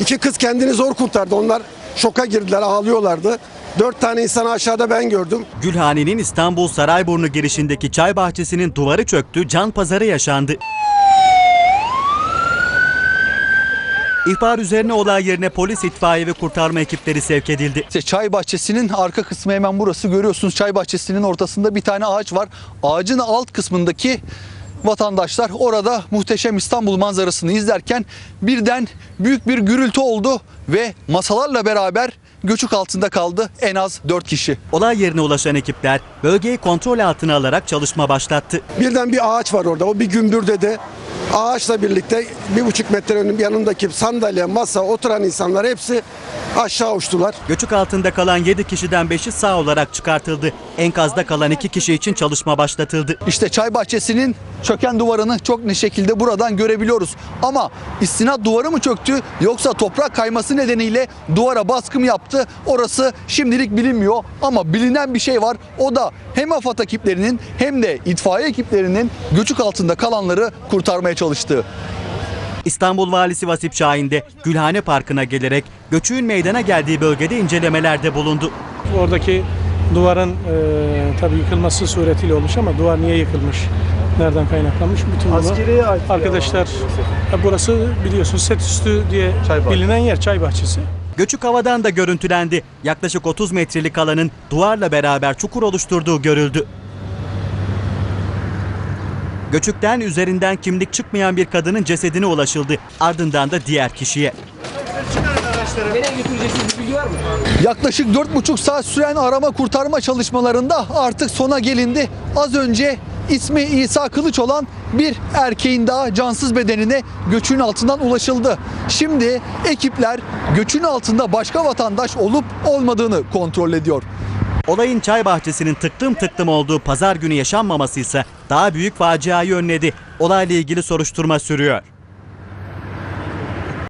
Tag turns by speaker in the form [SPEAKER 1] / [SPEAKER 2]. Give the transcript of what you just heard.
[SPEAKER 1] İki kız kendini zor kurtardı. Onlar şoka girdiler, ağlıyorlardı. Dört tane insanı aşağıda ben gördüm.
[SPEAKER 2] Gülhane'nin İstanbul Sarayburnu girişindeki çay bahçesinin duvarı çöktü, can pazarı yaşandı. İhbar üzerine olay yerine polis, itfaiye ve kurtarma ekipleri sevk edildi.
[SPEAKER 3] İşte çay bahçesinin arka kısmı hemen burası görüyorsunuz. Çay bahçesinin ortasında bir tane ağaç var. Ağacın alt kısmındaki vatandaşlar orada muhteşem İstanbul manzarasını izlerken birden büyük bir gürültü oldu ve masalarla beraber göçük altında kaldı en az 4 kişi.
[SPEAKER 2] Olay yerine ulaşan ekipler bölgeyi kontrol altına alarak çalışma başlattı.
[SPEAKER 1] Birden bir ağaç var orada. O bir gümbür dedi. Ağaçla birlikte bir buçuk metrenin yanındaki sandalye, masa, oturan insanlar hepsi aşağı uçtular.
[SPEAKER 2] Göçük altında kalan 7 kişiden 5'i sağ olarak çıkartıldı. Enkazda kalan 2 kişi için çalışma başlatıldı.
[SPEAKER 3] İşte çay bahçesinin çöken duvarını çok ne şekilde buradan görebiliyoruz. Ama istinat duvarı mı çöktü yoksa toprak kayması nedeniyle duvara baskım yaptı? Orası şimdilik bilinmiyor ama bilinen bir şey var. O da hem AFAD ekiplerinin hem de itfaiye ekiplerinin göçük altında kalanları kurtarmaya çalıştığı.
[SPEAKER 2] İstanbul Valisi Vasip Şahin de Gülhane Parkı'na gelerek göçüğün meydana geldiği bölgede incelemelerde bulundu.
[SPEAKER 4] Oradaki duvarın e, tabii yıkılması suretiyle olmuş ama duvar niye yıkılmış? Nereden kaynaklanmış? Bütün bunu arkadaşlar Ya burası biliyorsunuz set üstü diye bilinen yer çay bahçesi.
[SPEAKER 2] Göçük havadan da görüntülendi. Yaklaşık 30 metrelik alanın duvarla beraber çukur oluşturduğu görüldü. Göçükten üzerinden kimlik çıkmayan bir kadının cesedine ulaşıldı. Ardından da diğer kişiye.
[SPEAKER 3] Yaklaşık 4,5 saat süren arama kurtarma çalışmalarında artık sona gelindi. Az önce ismi İsa Kılıç olan bir erkeğin daha cansız bedenine göçün altından ulaşıldı. Şimdi ekipler göçün altında başka vatandaş olup olmadığını kontrol ediyor.
[SPEAKER 2] Olayın çay bahçesinin tıklım tıklım olduğu pazar günü yaşanmaması ise daha büyük faciayı önledi. Olayla ilgili soruşturma sürüyor.